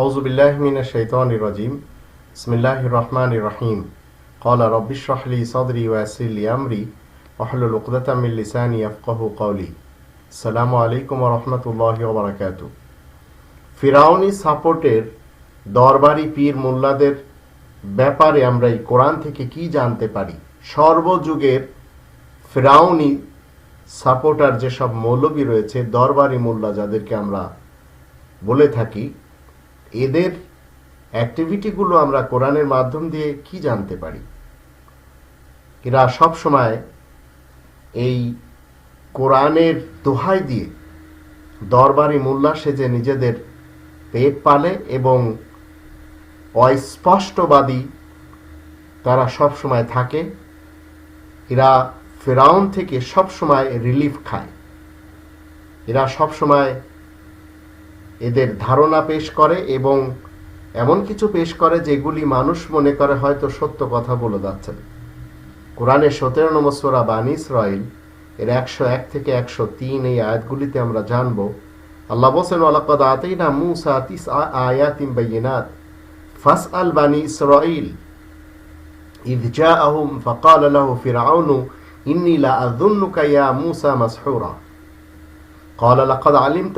আউজুবিল্লাহমিনা শৈতন রাজিম। ইসমিল্লাহ রহমান রাহিম। কলা রব্বিশরাহলি সদরি ওয়াসিলি আমরি অহলুল উকদাতামিল লিসানি আফকাহু কৌলি সালামু আলাইকুম রহমতুল্লাহ ওবরাকাত ফিরাউনি সাপোর্টের দরবারি পীর মোল্লাদের ব্যাপারে আমরা এই কোরআন থেকে কি জানতে পারি? সর্বযুগের ফিরাউনি সাপোর্টার যেসব মৌলবী রয়েছে, দরবারি মোল্লা যাদেরকে আমরা বলে থাকি এদের অ্যাক্টিভিটিগুলো আমরা কোরআনের মাধ্যম দিয়ে কি জানতে পারি? এরা সব সময় এই কোরআনের দোহাই দিয়ে দরবারি মোল্লা সেজে নিজেদের পেট পালে এবং অস্পষ্টবাদী তারা সব সময় থাকে। এরা ফেরাউন থেকে সব সময় রিলিফ খায়। এরা সব সময় এদের ধারণা পেশ করে এবং এমন কিছু পেশ করে যেগুলি মানুষ মনে করে হয়তো সত্য কথা বলে যাচ্ছেন কোরআনের সতেরো নম্বর সোরা বানী ইসরায়েল এর একশো এক থেকে একশো তিন এই আয়াতগুলিতে আমরা জানব আল্লাহ বসেন আলাকাদ আতাইনা মুসা তিস আয়াতিম বাইনাত ফাস আল বানি ইসরাইল إذ جاءهم فقال له فرعون إني لأظنك يا موسى مسحورا قال لقد علمت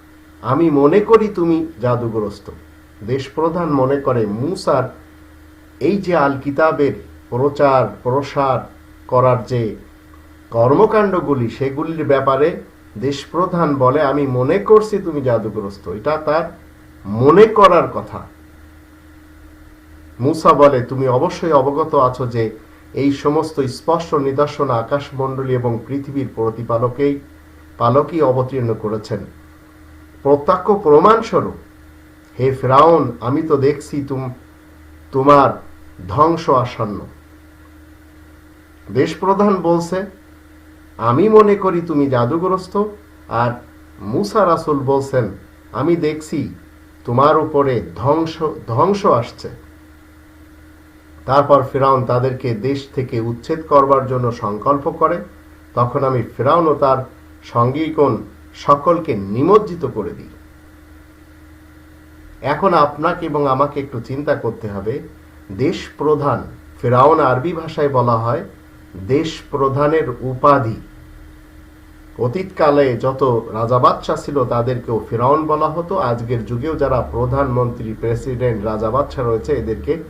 আমি মনে করি তুমি জাদুগ্রস্ত। দেশপ্রধান মনে করে মুসার এই যে আল কিতাবের প্রচার, প্রসার করার যে কর্মকাণ্ডগুলি, সেগুলির ব্যাপারে দেশপ্রধান বলে, আমি মনে করছি তুমি জাদুগ্রস্ত। এটা তার মনে করার কথা। মুসা বলে, তুমি অবশ্যই অবগত আছো যে এই সমস্ত স্পষ্ট নিদর্শন আকাশমণ্ডলী এবং পৃথিবীর প্রতিপালকেই, পালকই অবতীর্ণ করেছেন। প্রত্যক্ষ প্রমাণস্বরূপ, হে ফ্রাউন, আমি তো দেখছি তুম, তোমার ধ্বংস আসন্ন। দেশ প্রধান বলছে, আমি মনে করি তুমি জাদুগ্রস্ত, আর মুসা রাসুল বলছেন, আমি দেখছি তোমার উপরে ধ্বংস ধ্বংস আসছে। তারপর ফেরাউন তাদেরকে দেশ থেকে উচ্ছেদ করবার জন্য সংকল্প করে, তখন আমি ফেরাউন ও তার সঙ্গীগণ সকলকে নিমজ্জিত করে দিই এখন আপনাকে এবং আমাকে একটু চিন্তা করতে হবে। দেশ প্রধান ফেরাউন আরবি ভাষায় বলা হয় দেশ প্রধানের উপাধি। অতীতকালে যত রাজা বাদশাহ ছিল, তাদেরকেও ফেরাউন বলা হতো। আজকের যুগেও যারা প্রধানমন্ত্রী, প্রেসিডেন্ট, রাজা বাদশাহ রয়েছে, এদেরকে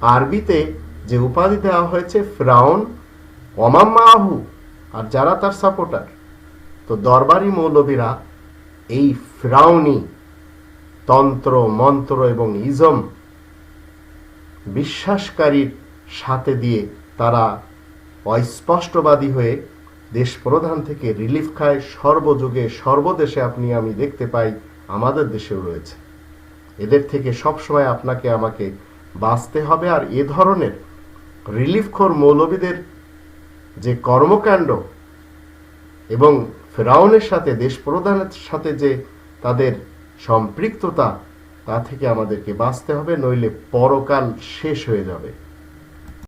আরবিতে যে উপাধি দেওয়া হয়েছে, ফ্রাউন অমাম্মাহু আর যারা তার সাপোর্টার। তো দরবারি মৌলবীরা এই ফ্রাউনি তন্ত্র, মন্ত্র এবং ইজম বিশ্বাসকারীর সাথে দিয়ে তারা অস্পষ্টবাদী হয়ে দেশ প্রধান থেকে রিলিফ খায়। সর্বযুগে, সর্বদেশে আপনি, আমি দেখতে পাই, আমাদের দেশেও রয়েছে। এদের থেকে সবসময় আপনাকে, আমাকে বাঁচতে হবে। আর এ ধরনের রিলিফখোর মৌলবীদের যে কর্মকাণ্ড এবং ফেরাউনের সাথে দেশ প্রধানের সাথে যে তাদের সম্পৃক্ততা, তা থেকে আমাদেরকে বাঁচতে হবে, নইলে পরকাল শেষ হয়ে যাবে।